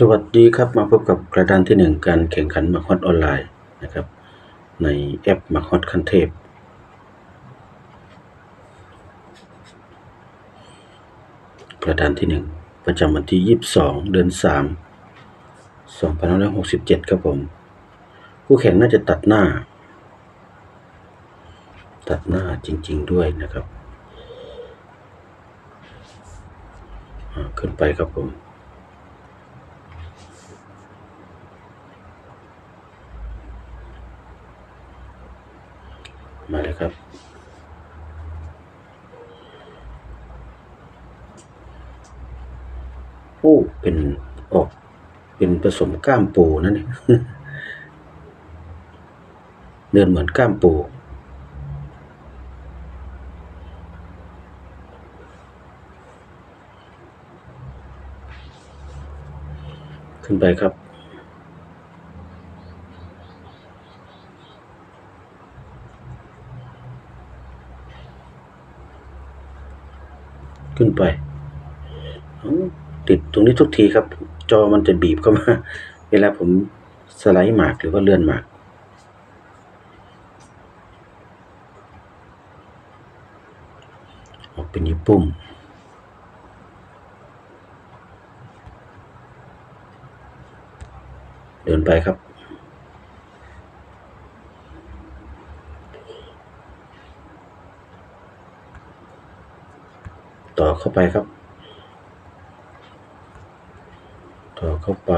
สวัสดีครับมาพบกับกระดานที่หนึ่งการแข่งขันมาฮอตออนไลน์นะครับ ในแอปมาฮอตคันเทพ กระดานที่หนึ่งประจำวันที่ยี่สิบสองเดือนสามสองพันห้าร้อยหกสิบเจ็ดครับผม ผู้แข่งน่าจะตัดหน้า ตัดหน้าจริง ๆ ด้วยนะครับ ขึ้นไปครับผม มาเลยครับ โอ้ เป็นออก เป็นผสมก้ามปูนั่นเองเดินเหมือนก้ามปูขึ้นไปครับ ขึ้นไป ติดตรงนี้ทุกทีครับ จอมันจะบีบเข้ามา เวลาผมสไลด์หมากหรือว่าเลื่อนหมากออกเป็นนิ้วปุ่มเดินไปครับ เข้าไปครับ ต่อเข้าไป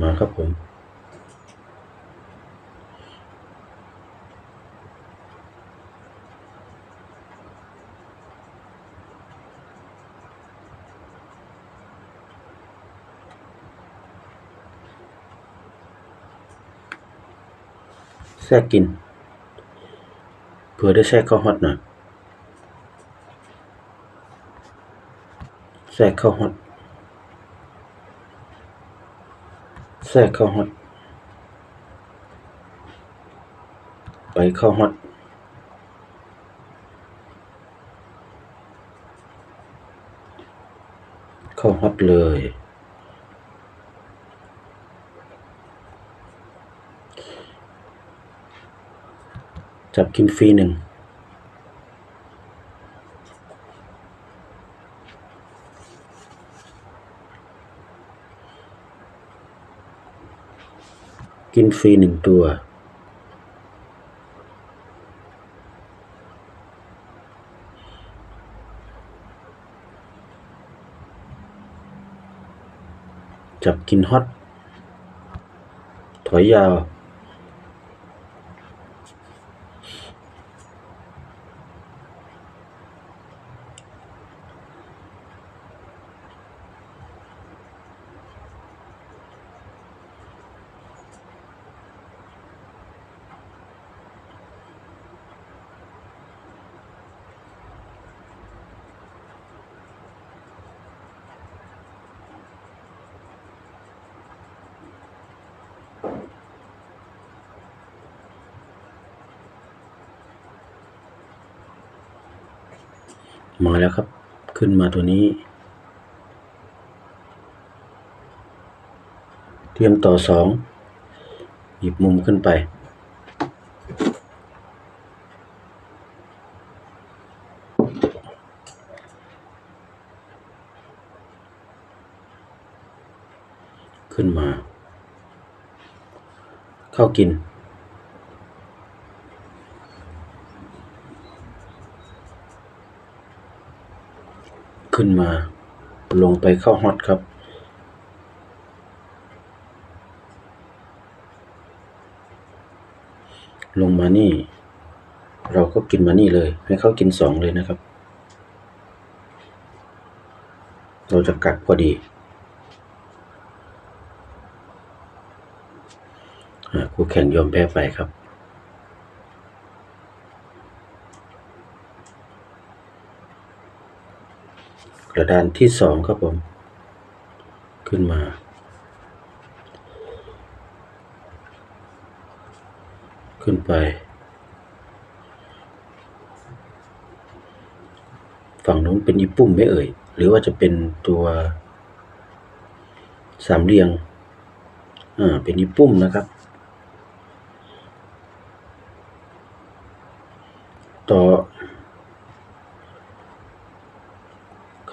มาครับผม แทรกกินเพื่อได้แทรกเข้าฮอตหน่อยแทรกเข้าฮอตแทรกเข้าฮอตไปเข้าฮอตเข้าฮอตเลย จับกินฟรีหนึ่งกินฟรีหนึ่งตัว จับกินฮอตถอยยาว มาแล้วครับ ขึ้นมาตัวนี้เตรียมต่อสองหยิบมุมขึ้นไป ขึ้นมา เข้ากิน ขึ้นมา ลงไปเข้าฮอตครับ ลงมานี่ เราก็กินมานี่เลย ให้เขากินสองเลยนะครับ เราจะกักพอดีคู่แข่งยอมแพ้ไปครับ ระดานที่สองครับผม ขึ้นมา ขึ้นไป ฝั่งนู้นเป็นอีปุ่มไม่เอ่ย หรือว่าจะเป็นตัวสามเหลี่ยงอ่าเป็นอีปุ่มนะครับ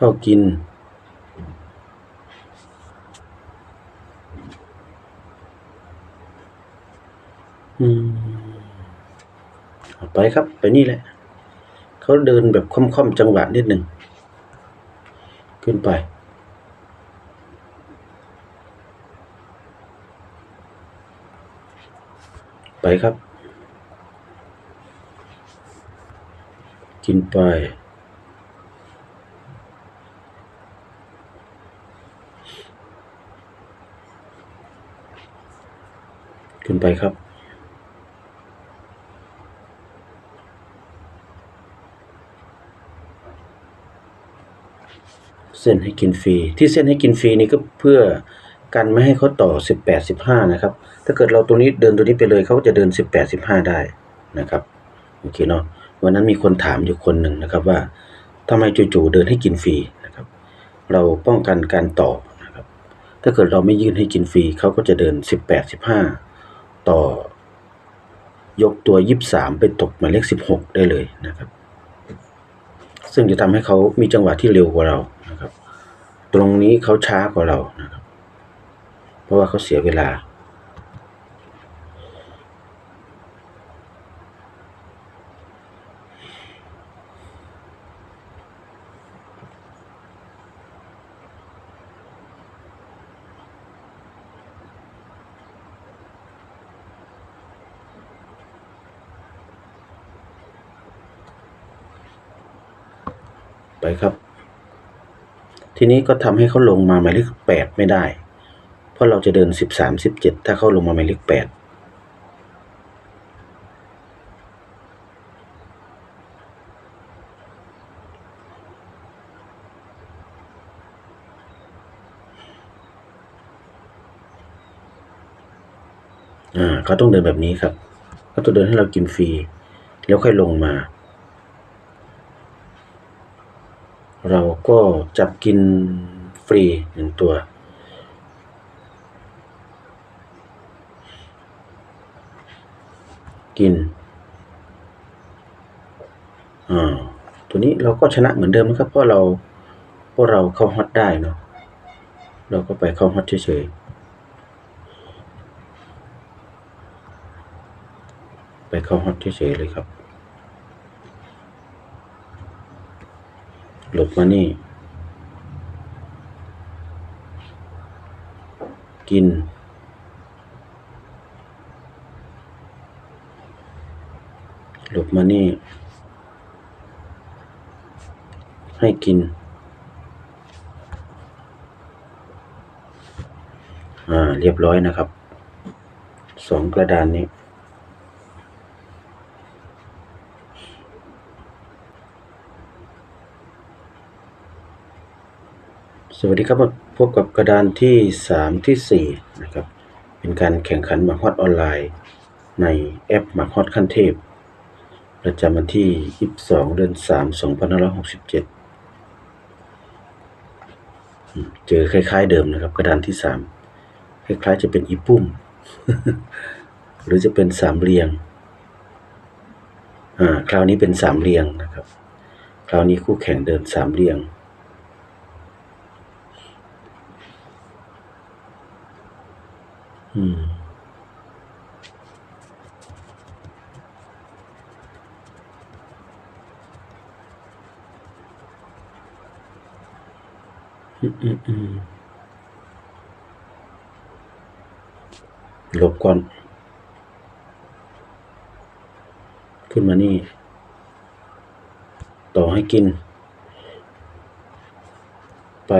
ข้ากิน อืมไปครับ ไปนี่แหละ เขาเดินแบบค่อมๆจังหวะนิดหนึ่ง ขึ้นไปไปครับ กินไป ขึ้นไปครับ เส้นให้กินฟรี ที่เส้นให้กินฟรีนี่ก็เพื่อกันไม่ให้เขาต่อ 18 15 นะครับ ถ้าเกิดเราตัวนี้เดินตัวนี้ไปเลยเขาก็จะเดิน 18 15 ได้นะครับโอเคเนาะวันนั้นมีคนถามอยู่คนหนึ่งนะครับว่าทำไมจู่ๆเดินให้กินฟรีนะครับ เราป้องกันการต่อนะครับ ถ้าเกิดเราไม่ยื่นให้กินฟรีเขาก็จะเดิน 18 15 ต่อยกตัว 23 ไปตกหมายเลข 16 ได้เลยนะครับ ซึ่งจะทำให้เขามีจังหวะที่เร็วกว่าเรานะครับ ตรงนี้เขาช้ากว่าเรานะครับ เพราะว่าเขาเสียเวลา ไปครับ ทีนี้ก็ทำให้เขาลงมาหมายเลขแปดไม่ได้ เพราะเราจะเดินสิบสามสิบเจ็ดถ้าเขาลงมาหมายเลขแปดอ่าเขาต้องเดินแบบนี้ครับเขาต้องเดินให้เรากินฟรี แล้วค่อยลงมา เราก็จับกินฟรีหนึ่งตัว กินอ่าตัวนี้เราก็ชนะเหมือนเดิมนะครับ เพราะเราเพราะเราเข้าฮอตได้เนาะเราก็ไปเข้าฮอตเฉยๆไปเข้าฮอตเฉยๆเลยครับ หลบมานี่ กิน หลบมานี่ ให้กิน อ่า เรียบร้อยนะครับ สองกระดานนี้ วัสดีครับพบกับกระดานที่สามที่สี่นะครับ เป็นการแข่งขันหมากฮอดออนไลน์ ในแอปหมากฮอดขั้นเทพ ประจำวันที่ 22 เดือน 3 2567อืมเจอคล้าย ๆ เดิมนะครับ กระดานที่สามคล้ายๆ จะเป็นอีปุ่ม หรือจะเป็นสามเหลี่ยง อ่า คราวนี้เป็นสามเหลี่ยงนะครับ คราวนี้คู่แข่งเดินสามเหลี่ยง อืมอืมอืมอืมหลบก่อน ขึ้นมานี่ ต่อให้กิน ไป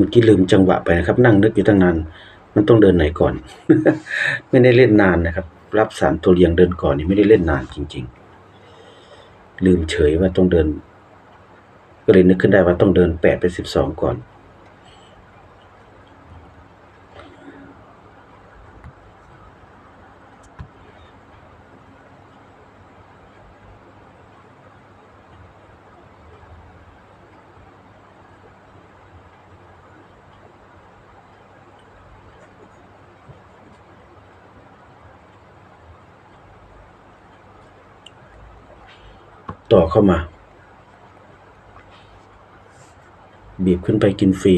มื่อกี้ลืมจังหวะไปนะครับ นั่งนึกอยู่ตั้งนาน มันต้องเดินไหนก่อน ไม่ได้เล่นนานนะครับ รับสามตัวเรียงเดินก่อนนี่ไม่ได้เล่นนานจริง ๆ ลืมเฉยว่าต้องเดิน ก็เลยนึกขึ้นได้ว่าต้องเดินแปดไปสิบสองก่อน ต่อเข้ามา บีบขึ้นไปกินฟรี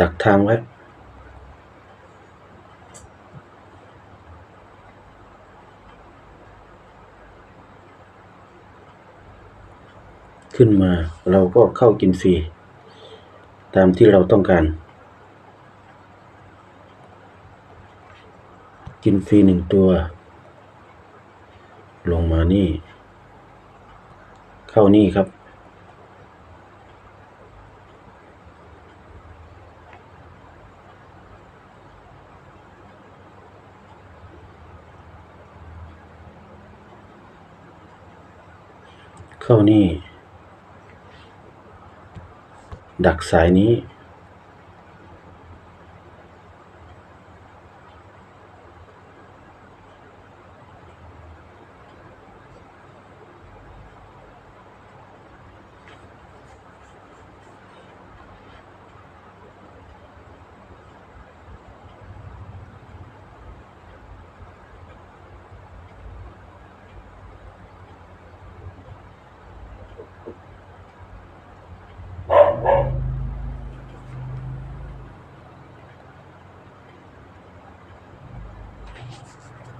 ดักทางไว้ขึ้นมาเราก็เข้ากินฟรี ตามที่เราต้องการ กินฟรีหนึ่งตัว ลงมานี่ เข้านี่ครับ เข้านี่ ดักสายนี้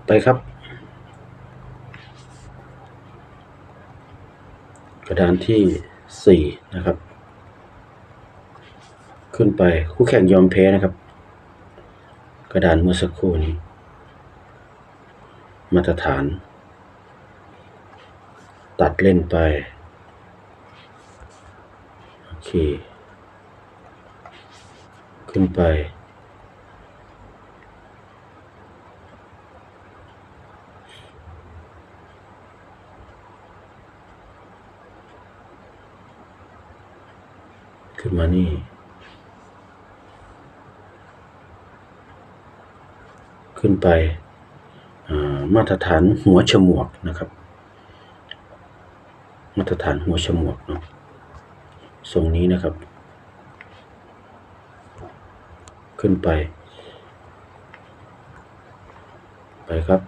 ไปครับ กระดานที่สี่นะครับ ขึ้นไปคู่แข่งยอมแพ้นะครับ กระดานเมื่อสักครู่นี้ มาตรฐาน ตัดเล่นไปโอเค ขึ้นไป ขึ้นมานี่ ขึ้นไปมาตรฐานหัวฉมวกนะครับ มาตรฐานหัวฉมวกเนาะทรงนี้นะครับ ขึ้นไป ไปครับ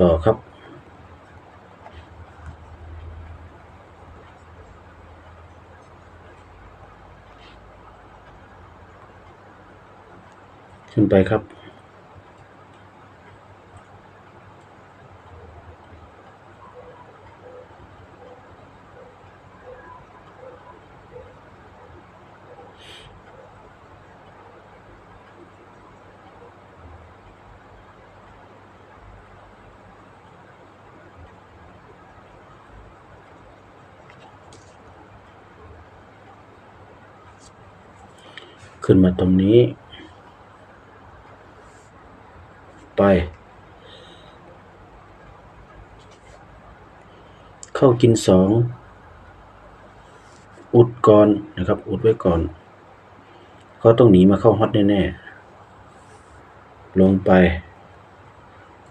ต่อครับขึ้นไปครับ ขึ้นมาตรงนี้ ไป เข้ากินสองอุดก่อนนะครับ อุดไว้ก่อน เขาต้องหนีมาเข้าฮอตแน่ๆ ลงไป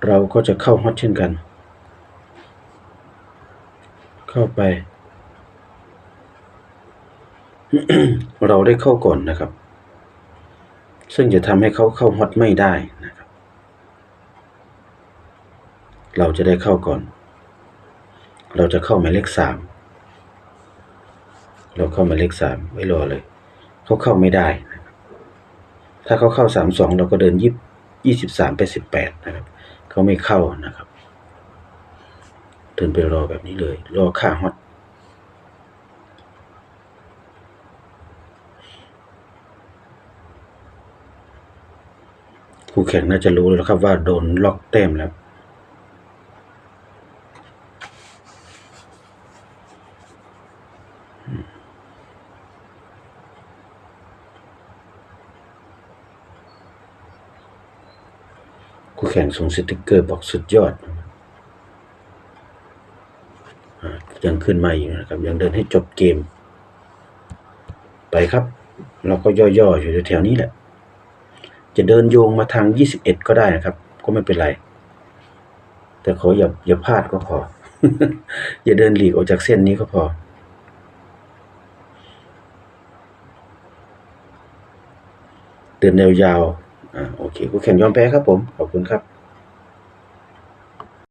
เราก็จะเข้าฮอตเช่นกัน เข้าไป เราได้เข้าก่อนนะครับ ซึ่งจะทำให้เขาเข้าฮอตไม่ได้นะครับ เราจะได้เข้าก่อน เราจะเข้าหมายเลขสามเราเข้าหมายเลขสามไว้รอเลย เขาเข้าไม่ได้นะครับถ้าเขาเข้าสามสองเราก็เดินยี่ยี่สิบสามไปสิบแปดนะครับเขาไม่เข้านะครับเดินไปรอแบบนี้เลย รอค่าฮอต คู่แข่งน่าจะรู้แล้วครับว่าโดนล็อกเต็มแล้วคู่แข่งส่งสติกเกอร์บอกสุดยอดยังขึ้นมาอยู่นะครับ ยังเดินให้จบเกม ไปครับ เราก็ย่อๆอยู่แถวนี้แหละ จะเดินโยงมาทาง 21 ก็ได้นะครับ ก็ไม่เป็นไร แต่ขออย่าอย่าพลาดก็พอ อย่าเดินหลีกออกจากเส้นนี้ก็พอ เดินแนวยาวอ่าโอเคกูแข่งยอมแพ้ครับผม ขอบคุณครับ